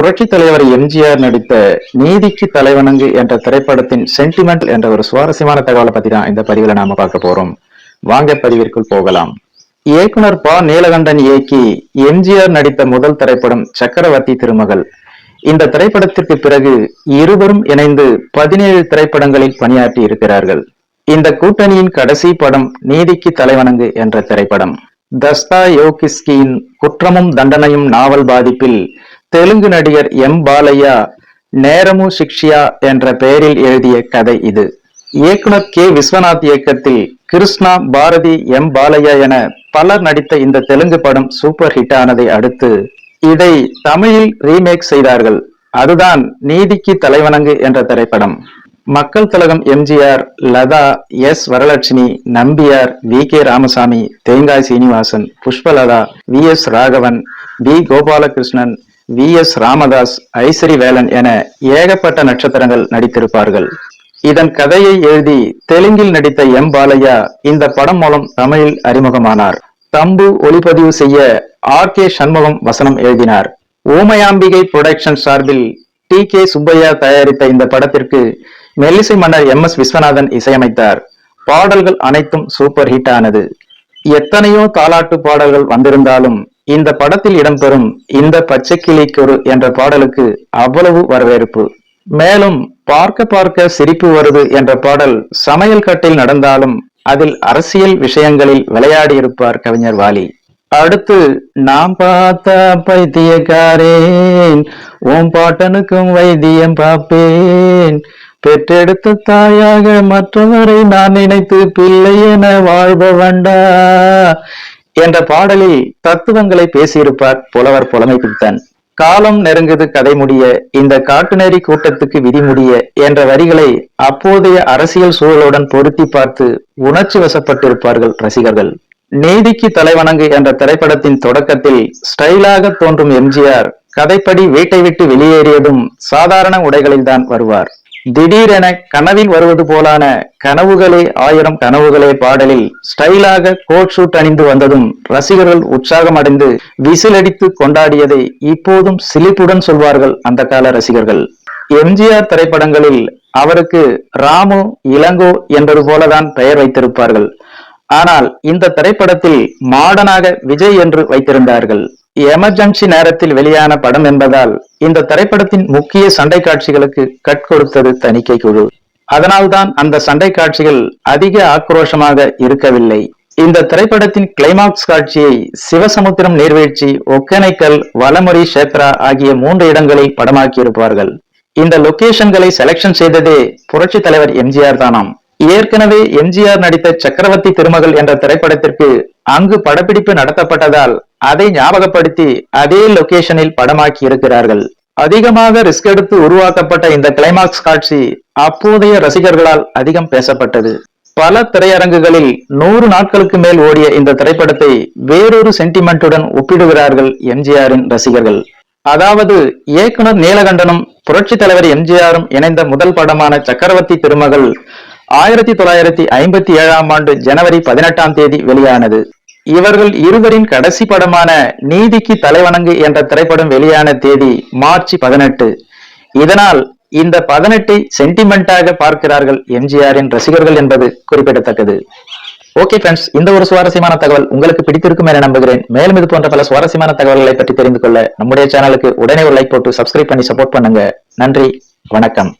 புரட்சி தலைவர் எம்ஜிஆர் நடித்த நீதிக்கு தலைவணங்கு என்ற திரைப்படத்தின் சென்டிமெண்ட் என்ற ஒரு சுவாரஸ்யமான தகவலை பத்தி தான் இந்த பதிவில் நாம பார்க்க போறோம். வாங்க பதிவிற்குள் போகலாம். இயக்குனர் ப. நீலகண்டன் இயக்கி எம்ஜிஆர் நடித்த முதல் திரைப்படம் சக்கரவர்த்தி திருமகள். இந்த திரைப்படத்திற்கு பிறகு இருவரும் இணைந்து பதினேழு திரைப்படங்களில் பணியாற்றி இருக்கிறார்கள். இந்த கூட்டணியின் கடைசி படம் நீதிக்கு தலைவணங்கு என்ற திரைப்படம். தஸ்தா யோகிஸ்கியின் குற்றமும் தண்டனையும் நாவல் பாதிப்பில் தெலுங்கு நடிகர் எம் பாலையா நேரமு சிக்ஷியா என்ற பெயரில் எழுதிய கதை இது. இயக்குனர் கே. விஸ்வநாத் இயக்கத்தில் கிருஷ்ணா பாரதி எம் பாலையா என பலர் நடித்த இந்த தெலுங்கு படம் சூப்பர் ஹிட் ஆனதை அடுத்து இதை தமிழில் ரீமேக் செய்தார்கள். அதுதான் நீதிக்கு தலைவணங்கு என்ற திரைப்படம். மக்கள் திலகம் MGR Latha S Varalakshmi Nambiar V K Ramasamy Thengai Srinivasan Pushpalatha V S Raghavan V. Gopalakrishnan V. S. Ramadas Isari Velan என ஏகப்பட்ட நட்சத்திரங்கள் நடித்திருப்பார்கள். இதன் கதையை எழுதி தெலுங்கில் நடித்த எம். பாலையா இந்த படம் மூலம் தமிழில் அறிமுகமானார். தம்பு ஒளிப்பதிவு செய்ய ஆர். கே. சண்முகம் வசனம் எழுதினார். ஓமயாம்பிகை புரொடக்ஷன் சார்பில் டி. கே. சுப்பையா தயாரித்த இந்த படத்திற்கு மெல்லிசை மன்னர் எம். எஸ். விஸ்வநாதன் இசையமைத்தார். பாடல்கள் அனைத்தும் சூப்பர் ஹிட் ஆனது. எத்தனையோ தாலாட்டு பாடல்கள் வந்திருந்தாலும் இந்த படத்தில் இடம்பெறும் இந்த பச்சை கிளிக்கொரு என்ற பாடலுக்கு அவ்வளவு வரவேற்பு. மேலும் பார்க்க பார்க்க சிரிப்பு வருது என்ற பாடல் சமையல் கட்டில் நடந்தாலும் அதில் அரசியல் விஷயங்களில் விளையாடி இருப்பார் கவிஞர் வாலி. அடுத்து நாம் பார்த்த பைத்தியக்காரேன் ஓம் பாட்டனுக்கும் வைத்தியம் பார்ப்பேன். பெற்றெடுத்த தாயாக மற்றவரை நான் நினைத்து பிள்ளை என வாழ்பவண்டா என்ற பாடலில் தத்துவங்களை பேசியிருப்பார் புலவர் புலமை பித்தன் காலம் நெருங்குது கதை முடிய இந்த காட்டுநெறி கூட்டத்துக்கு விதி முடிய என்ற வரிகளை அப்போதைய அரசியல் சூழலுடன் பொருத்தி பார்த்து உணர்ச்சி வசப்பட்டிருப்பார்கள் ரசிகர்கள். நீதிக்கு தலைவணங்கு என்ற திரைப்படத்தின் தொடக்கத்தில் ஸ்டைலாக தோன்றும் எம்ஜிஆர் கதைப்படி வீட்டை விட்டு வெளியேறியதும் சாதாரண உடைகளில்தான் வருவார். திடீரென கனவில் வருவது போலான கனவுகளே ஆயிரம் கனவுகளே பாடலில் ஸ்டைலாக கோட் ஷூட் அணிந்து வந்ததும் ரசிகர்கள் உற்சாகம் அடைந்து விசிலடித்து கொண்டாடியதை இப்போதும் சிலிப்புடன் சொல்வார்கள் அந்த கால ரசிகர்கள். எம்ஜிஆர் திரைப்படங்களில் அவருக்கு ராமு இளங்கோ என்பது போலதான் பெயர் வைத்திருப்பார்கள். ஆனால் இந்த திரைப்படத்தில் மாடனாக விஜய் என்று வைத்திருந்தார்கள். எமர்ஜென்சி நேரத்தில் வெளியான படம் என்பதால் இந்த திரைப்படத்தின் முக்கிய சண்டை காட்சிகளுக்கு கட் கொடுத்தது தணிக்கை குழு. அதனால்தான் அந்த சண்டை காட்சிகள் அதிக ஆக்ரோஷமாக இருக்கவில்லை. இந்த திரைப்படத்தின் கிளைமாக்ஸ் காட்சியை சிவசமுத்திரம் நீர்வீழ்ச்சி ஒக்கேனைக்கல் வலமுறை சேத்ரா ஆகிய மூன்று இடங்களில் படமாக்கியிருப்பார்கள். இந்த லொகேஷன்களை செலக்ஷன் செய்ததே புரட்சி தலைவர் எம்ஜிஆர் தானாம். ஏற்கனவே எம்ஜிஆர் நடித்த சக்கரவர்த்தி திருமகள் என்ற திரைப்படத்திற்கு அங்கு படப்பிடிப்பு நடத்தப்பட்டதால் அதை ஞாபகப்படுத்தி அதே லொகேஷனில் படமாக்கி இருக்கிறார்கள். அதிகமாக ரிஸ்க் எடுத்து உருவாக்கப்பட்ட இந்த கிளைமாக்ஸ் காட்சி அப்போதைய ரசிகர்களால் அதிகம் பேசப்பட்டது. பல திரையரங்குகளில் நூறு நாட்களுக்கு மேல் ஓடிய இந்த திரைப்படத்தை வேறொரு சென்டிமெண்ட்டுடன் ஒப்பிடுகிறார்கள் எம்ஜிஆரின் ரசிகர்கள். அதாவது இயக்குனர் நீலகண்டனும் புரட்சி தலைவர் எம்ஜிஆரும் இணைந்த முதல் படமான சக்கரவர்த்தி திருமகள் ஆயிரத்தி தொள்ளாயிரத்தி ஐம்பத்தி ஏழாம் ஆண்டு ஜனவரி பதினெட்டாம் தேதி வெளியானது. இவர்கள் இருவரின் கடைசி படமான நீதிக்கு தலைவணங்கு என்ற திரைப்படம் வெளியான தேதி மார்ச் பதினெட்டு. இதனால் இந்த பதினெட்டை சென்டிமெண்டாக பார்க்கிறார்கள் எம்ஜிஆரின் ரசிகர்கள் என்பது குறிப்பிடத்தக்கது. ஓகே ஃப்ரெண்ட்ஸ் இந்த ஒரு சுவாரஸ்யமான தகவல் உங்களுக்கு பிடித்திருக்கும் என நம்புகிறேன். மேலும் இது போன்ற பல சுவாரஸ்யமான தகவல்களை பற்றி தெரிந்து கொள்ள நம்முடைய சேனலுக்கு உடனே ஒரு லைக் போட்டு சப்ஸ்கிரைப் பண்ணி சப்போர்ட் பண்ணுங்க. நன்றி வணக்கம்.